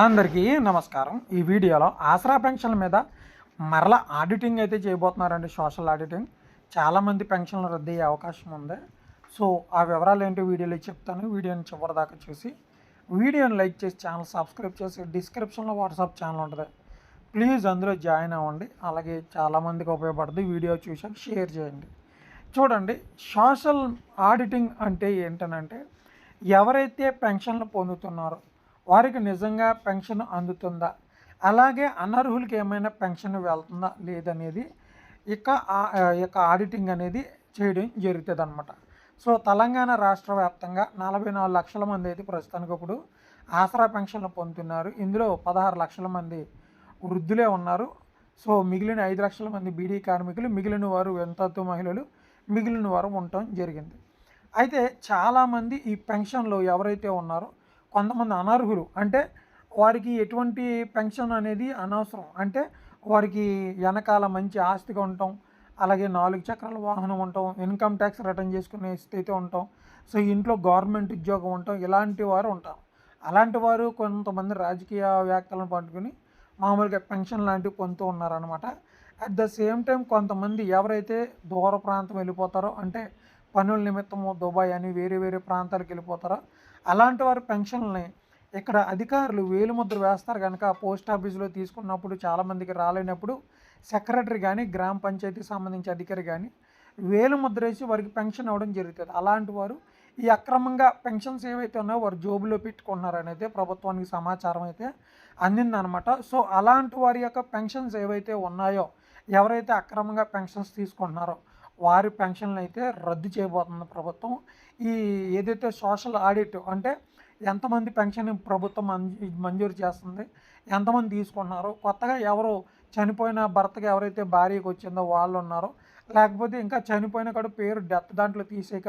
అందరికీ నమస్కారం. ఈ వీడియోలో ఆసరా పెన్షన్ల మీద మరల ఆడిటింగ్ అయితే చేయబోతున్నారండి సోషల్ ఆడిటింగ్. చాలామంది పెన్షన్లు రద్దు అయ్యే అవకాశం ఉంది. సో ఆ వివరాలు ఏంటో వీడియోలో చెప్తాను. వీడియోని చివరిదాకా చూసి వీడియోని లైక్ చేసి ఛానల్ సబ్స్క్రైబ్ చేసి డిస్క్రిప్షన్లో వాట్సాప్ ఛానల్ ఉంటుంది. ప్లీజ్ అందులో జాయిన్ అవ్వండి. అలాగే చాలామందికి ఉపయోగపడుతుంది వీడియో చూసాక షేర్ చేయండి. చూడండి సోషల్ ఆడిటింగ్ అంటే ఏంటనంటే ఎవరైతే పెన్షన్లు పొందుతున్నారో వారికి నిజంగా పెన్షన్ అందుతుందా? అలాగే అనర్హులకి ఏమైనా పెన్షన్ వెళ్తుందా లేదనేది ఇక యొక్క ఆడిటింగ్ అనేది చేయడం జరుగుతుంది అనమాట సో తెలంగాణ రాష్ట్ర వ్యాప్తంగా నలభై నాలుగు లక్షల మంది అయితే ప్రస్తుతానికి ఇప్పుడు ఆసరా పెన్షన్లు పొందుతున్నారు. ఇందులో పదహారు లక్షల మంది వృద్ధులే ఉన్నారు. సో మిగిలిన ఐదు లక్షల మంది బీడీ కార్మికులు మిగిలిన వారు ఎంతతో మహిళలు మిగిలిన వారు ఉండటం జరిగింది. అయితే చాలామంది ఈ పెన్షన్లో ఎవరైతే ఉన్నారో కొంతమంది అనర్హులు. అంటే వారికి ఎటువంటి పెన్షన్ అనేది అనవసరం. అంటే వారికి వెనకాల మంచి ఆస్తిగా ఉండటం అలాగే నాలుగు చక్రాల వాహనం ఉండటం ఇన్కమ్ ట్యాక్స్ రిటర్న్ చేసుకునే స్థితి ఉండటం సో ఇంట్లో గవర్నమెంట్ ఉద్యోగం ఉండటం ఇలాంటి వారు ఉంటారు. అలాంటి వారు కొంతమంది రాజకీయ వ్యాఖ్యలను పట్టుకుని మామూలుగా పెన్షన్ లాంటివి పొందుతూ ఉన్నారనమాట అట్ ద సేమ్ టైం కొంతమంది ఎవరైతే దూర ప్రాంతం వెళ్ళిపోతారో అంటే పనుల నిమిత్తము దుబాయ్ అని వేరే వేరే ప్రాంతాలకు వెళ్ళిపోతారో? అలాంటి వారి పెన్షన్ని ఇక్కడ అధికారులు వేలుముద్ర వేస్తారు కనుక పోస్ట్ ఆఫీసులో తీసుకున్నప్పుడు చాలామందికి రాలేనప్పుడు సెక్రటరీ కానీ గ్రామ పంచాయతీకి సంబంధించి అధికారి కానీ వేలుముద్ర వేసి వారికి పెన్షన్ ఇవ్వడం జరుగుతుంది. అలాంటి వారు ఈ అక్రమంగా పెన్షన్స్ ఏవైతే ఉన్నాయో వారు జోబులో పెట్టుకున్నారని అయితే ప్రభుత్వానికి సమాచారం అయితే అందిందనమాట సో అలాంటి వారి యొక్క పెన్షన్స్ ఏవైతే ఉన్నాయో ఎవరైతే అక్రమంగా పెన్షన్స్ తీసుకుంటున్నారో వారి పెన్షన్లు అయితే రద్దు చేయబోతుంది ప్రభుత్వం. ఈ ఏదైతే సోషల్ ఆడిట్ అంటే ఎంతమంది పెన్షన్ ప్రభుత్వం మంజూరు చేస్తుంది ఎంతమంది తీసుకున్నారో కొత్తగా ఎవరు చనిపోయిన భర్తకి ఎవరైతే భార్యకు వచ్చిందో వాళ్ళు ఉన్నారో లేకపోతే ఇంకా చనిపోయిన కూడా పేరు డెత్ దాంట్లో తీసేక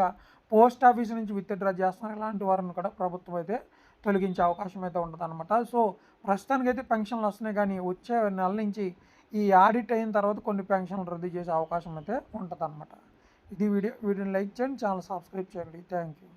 పోస్ట్ ఆఫీస్ నుంచి విత్డ్రా చేస్తున్నారు ఇలాంటి వారిని కూడా ప్రభుత్వం అయితే తొలగించే అవకాశం అయితే ఉంటుంది సో ప్రస్తుతానికి అయితే పెన్షన్లు వస్తున్నాయి కానీ వచ్చే నెల నుంచి ఈ ఆడిట్ అయిన తర్వాత కొన్ని పెన్షన్లు రద్దు చేసే అవకాశం అయితే ఉంటుంది ఇది వీడియో వీడియోని లైక్ చేయండి ఛానల్ సబ్స్క్రైబ్ చేయండి. Thank you